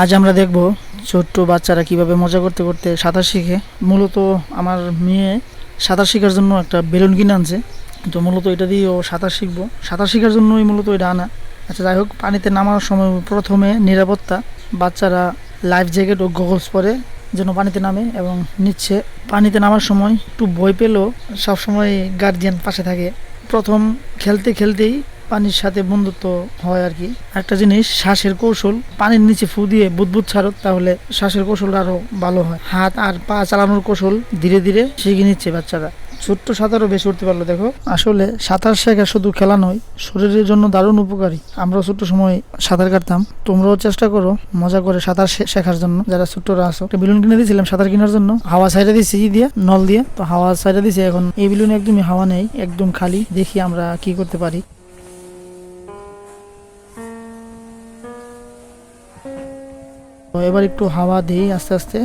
আজ আমরা দেখব ছোট্ট বাচ্চারা কীভাবে মজা করতে করতে সাঁতার শিখে। মূলত আমার মেয়ে সাঁতার শেখার জন্য একটা বেলুন কিনে আনছে। তো মূলত এটা দিয়ে ও সাঁতার শিখব। সাঁতার শেখার জন্যই মূলত এটা আনা। আচ্ছা যাই হোক, পানিতে নামার সময় প্রথমে নিরাপত্তা, বাচ্চারা লাইফ জ্যাকেট ও গগলস পরে যেন পানিতে নামে এবং নিচ্ছে। পানিতে নামার সময় একটু বই পেলেও সবসময় গার্জিয়ান পাশে থাকে। প্রথম খেলতে খেলতেই পানির সাথে বন্ধুত্ব হয় আর কি। একটা জিনিস, শ্বাসের কৌশল। পানির নিচে ফু দিয়ে বুদবুদ ছাড়ত তাহলে শ্বাসের কৌশল আরও ভালো হয়। হাত আর পা চালানোর কৌশল ধীরে ধীরে শিখে নিচ্ছে বাচ্চারা। ছোট্ট সাঁতারও বেশি উঠতে পারল, দেখো। আসলে সাঁতার শেখা শুধু খেলা নয়, শরীরের জন্য দারুণ উপকারী। আমরাও ছোট্ট সময় সাঁতার কাটতাম। তোমরাও চেষ্টা করো মজা করে সাঁতার শেখার জন্য। যারা ছোট্টরা আছো, একটা বেলুন কিনে দিয়েছিলাম সাঁতার কেনার জন্য। হাওয়া সাইডে দিয়েছি ই দিয়ে, নল দিয়ে। তো হাওয়া সাইডে দিয়েছি, এখন এই বেলুনে একদমই হাওয়া নেই, একদম খালি। দেখি আমরা কি করতে পারি। তো এবার একটু হাওয়া দিই আস্তে আস্তে।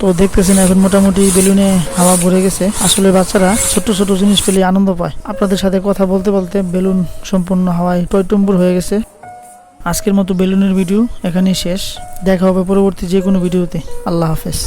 তো দেখতেছেন এখন মোটামুটি বেলুনে হাওয়া ভরে গেছে। আসলে বাচ্চারা ছোট ছোট জিনিস পেলে আনন্দ পায়। আপনাদের সাথে কথা বলতে বলতে বেলুন সম্পূর্ণ হাওয়ায় টয়টম্বুর হয়ে গেছে। আজকের মতো বেলুনের ভিডিও এখানেই শেষ। দেখা হবে পরবর্তী যে কোনো ভিডিওতে। আল্লাহ হাফেজ।